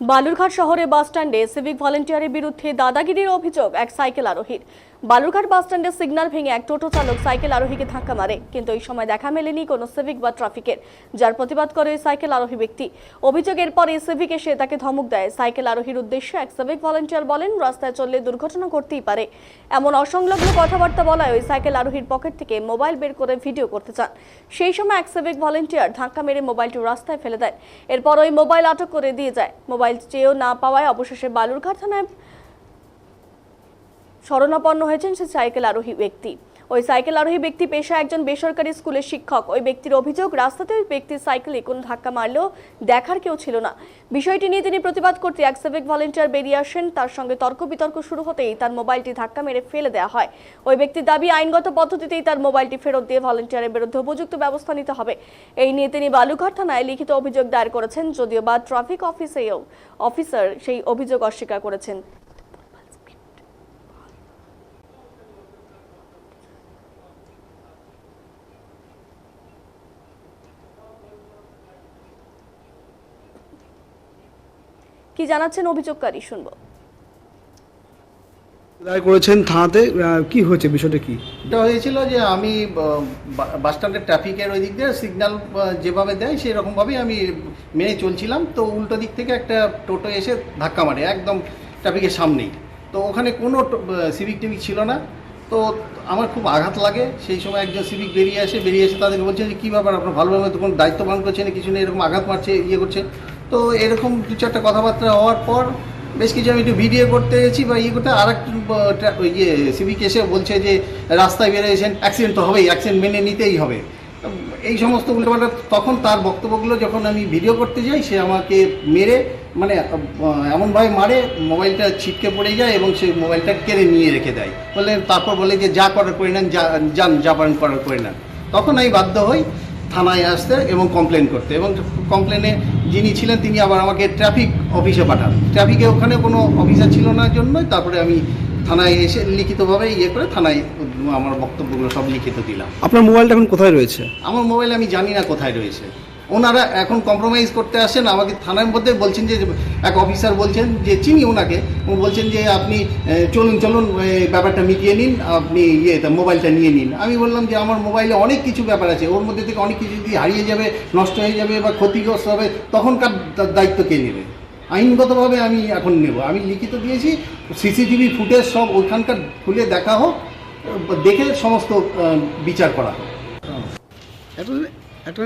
বালুরঘাট শহরে বাসস্ট্যান্ডে সিভিক ভলেন্টিয়ারের বিরুদ্ধে দাদাগিরির অভিযোগ এক সাইকেল আরোহীর। বালুরঘাট বাসস্ট্যান্ডে সিগন্যাল ভেঙে এক টোটো চালক সাইকেল আরোহীকে ধাক্কা মারে, কিন্তু এই সময় দেখা মেলেনি কোনো সিভিক বা ট্রাফিকের যার প্রতিবাদ করে সাইকেল আরোহী ব্যক্তি। অভিযোগের পরে সিভিক এসে তাকে ধমক দেয়। সাইকেল আরোহীর উদ্দেশ্যে এক সিভিক ভলেন্টিয়ার বলেন, রাস্তায় চললে দুর্ঘটনা ঘটতেই পারে। এমন অসংলগ্ন কথাবার্তা বলায় ওই সাইকেল আরোহীর পকেট থেকে মোবাইল বের করে ভিডিও করতে চান। সেই সময় এক সিভিক ভলেন্টিয়ার ধাক্কা মেরে মোবাইলটি রাস্তায় ফেলে দেয়। এরপর ওই মোবাইল আটক করে দিয়ে যায়। মোবাইল চেয়েও না পাওয়ায় অবশেষে বালুরঘাট থানায় শরণাপন্ন হয়েছেন সে সাইকেল আরোহী ব্যক্তি। ওই সাইকেল আরোহী ব্যক্তি পেশা একজন বেসরকারি স্কুলের শিক্ষক। ওই ব্যক্তির অভিযোগ, রাস্তাতে ওই ব্যক্তির সাইকেলে কোনো ধাক্কা মারলেও দেখার কেউ ছিল না। বিষয়টি নিয়ে তিনি প্রতিবাদ করতে এক সিভিক ভলেন্টিয়ার বেরিয়ে আসেন। তার সঙ্গে তর্ক বিতর্ক শুরু হতেই তার মোবাইলটি ধাক্কা মেরে ফেলে দেওয়া হয়। ওই ব্যক্তির দাবি, আইনগত পদ্ধতিতেই তার মোবাইলটি ফেরত দিয়ে ভলেন্টিয়ারের বিরুদ্ধে উপযুক্ত ব্যবস্থা নিতে হবে। এই নিয়ে তিনি বালুঘাট থানায় লিখিত অভিযোগ দায়ের করেছেন, যদিও বা ট্রাফিক অফিসেও অফিসার সেই অভিযোগ অস্বীকার করেছেন। কি জানাচ্ছেন অভিযোগকারী? শুনব। দায় করেছেন থানাতে কি হয়েছে বিষয়টা কি? এটা হয়েছিল যে আমি বাস স্ট্যান্ডের ট্রাফিকের ওই দিক দিয়ে সিগন্যাল যেভাবে দেয় সেই রকমভাবেই আমি মেনে চলছিলাম। তো উল্টো দিক থেকে একটা টোটো এসে ধাক্কা মারে একদম ট্রাফিকের সামনেই। তো ওখানে কোনো সিভিক টিভিক ছিল না। তো আমার খুব আঘাত লাগে। সেই সময় একজন সিভিক বেরিয়ে আসে বেরিয়ে এসে তাদেরকে বলছে যে কী ব্যাপার? আপনার ভালোভাবে তো কোনো দায়িত্ব পালন করছে না কিছু নেই এরকম আঘাত মারছে ইয়ে করছে। তো এরকম দু চারটা কথাবার্তা হওয়ার পর বেশ কিছু আমি একটু ভিডিও করতে গেছি বা ইয়ে করতে আর একটু ইয়ে সিভিক এসে বলছে যে রাস্তায় বেরিয়েছেন অ্যাক্সিডেন্ট তো হবেই অ্যাক্সিডেন্ট মেনে নিতেই হবে। এই সমস্ত উল্টোপাল্টা তখন তার বক্তব্যগুলো যখন আমি ভিডিও করতে যাই, সে আমাকে মেরে মানে এমনভাবে মারে, মোবাইলটা ছিটকে পড়ে যায় এবং সে মোবাইলটা কেড়ে নিয়ে রেখে দেয়। বলে তারপর বলে যে যা করার করে নেন, যা, যান, যা পারেন, করার করে নেন। তখন আমি বাধ্য হই থানায় আসতে এবং কমপ্লেন করতে। এবং কমপ্লেনে যিনি ছিলেন তিনি আবার আমাকে ট্রাফিক অফিসে পাঠান। ট্রাফিকে ওখানে কোনো অফিসার ছিল না জন্য তারপরে আমি থানায় এসে লিখিতভাবে ইয়ে করে থানায় আমার বক্তব্যগুলো সব লিখিত দিলাম। আপনার মোবাইলটা এখন কোথায় রয়েছে? আমার মোবাইল আমি জানি না কোথায় রয়েছে। ওনারা এখন কম্প্রোমাইজ করতে আসেন। আমাকে থানার মধ্যে বলছেন যে, এক অফিসার বলছেন যে, চিনি ওনাকে। বলছেন যে, আপনি চলুন চলুন ব্যাপারটা মিটিয়ে নিন, আপনি ইয়ে মোবাইলটা নিয়ে নিন। আমি বললাম যে, আমার মোবাইলে অনেক কিছু ব্যাপার আছে। ওর মধ্যে থেকে অনেক কিছু যদি হারিয়ে যাবে, নষ্ট হয়ে যাবে বা ক্ষতিগ্রস্ত হবে, তখনকার দায়িত্ব কে নেবে? আইনগতভাবে আমি এখন নেব। আমি লিখিত দিয়েছি, সিসিটিভি ফুটেজ সব ওইখানকার খুলে দেখা হোক, দেখে সমস্ত বিচার করা হোক।